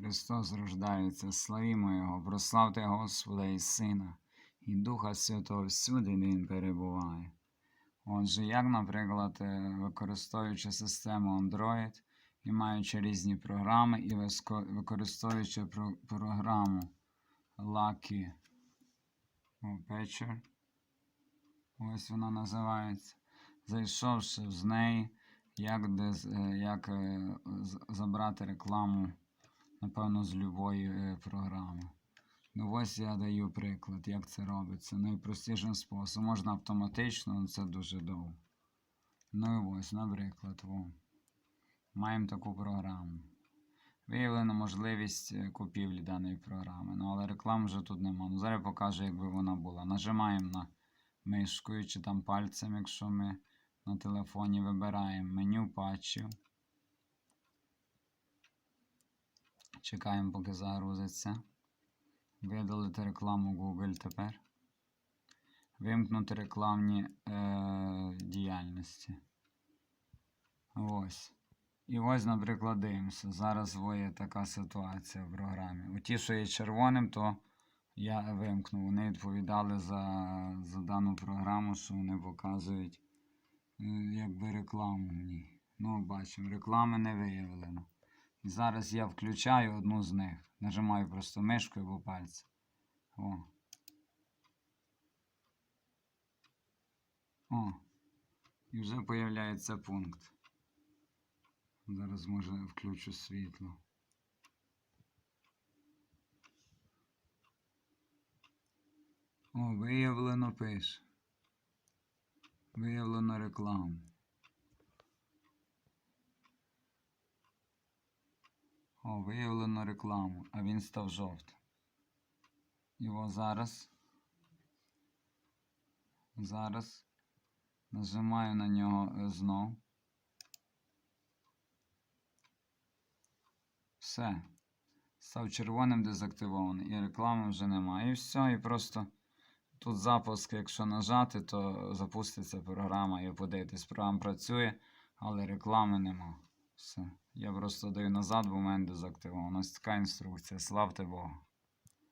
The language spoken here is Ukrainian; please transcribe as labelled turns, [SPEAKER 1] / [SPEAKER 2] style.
[SPEAKER 1] Христос рождається, славімо Його, прославте Господа і Сина, і Духа Святого всюди Він перебуває. Отже, як, наприклад, е, використовуючи систему Android і маючи різні програми, і використовуючи про- програму Lucky Patcher, ось вона називається, зайшовши з неї, як, е, як е, забрати рекламу, напевно, з любої е, програми. Ну ось я даю приклад, як це робиться. Найпростішим способом. Можна автоматично, але це дуже довго. Ну і ось, наприклад, во. маємо таку програму. Виявлено можливість е, купівлі даної програми. Ну, але реклами вже тут нема. Ну, зараз покажу, якби вона була. Нажимаємо на мишкою чи там пальцем, якщо ми на телефоні вибираємо меню патчів. Чекаємо, поки загрузиться. Видалити рекламу Google тепер. Вимкнути рекламні е, діяльності. Ось. І ось, наприклад, дивимося. Зараз є така ситуація в програмі. У ті, що є червоним, то я вимкнув. Вони відповідали за, за дану програму, що вони показують е, якби рекламу в ній. Ну, бачимо, реклами не виявлено. І зараз я включаю одну з них. Нажимаю просто мишкою або пальцем. О. О. І вже появляється пункт. Зараз може включу світло. О, виявлено пише. Виявлено рекламу. О, виявлено рекламу, а він став жовтим. Його зараз. Зараз нажимаю на нього е, знов. Все. Став червоним дезактивований і реклами вже немає. І все, і просто тут запуск, якщо нажати, то запуститься програма і подивитись. Програма працює, але реклами нема. Все. Я просто даю назад, бо в мене дезактивовано. Ось така інструкція. Славте Бога.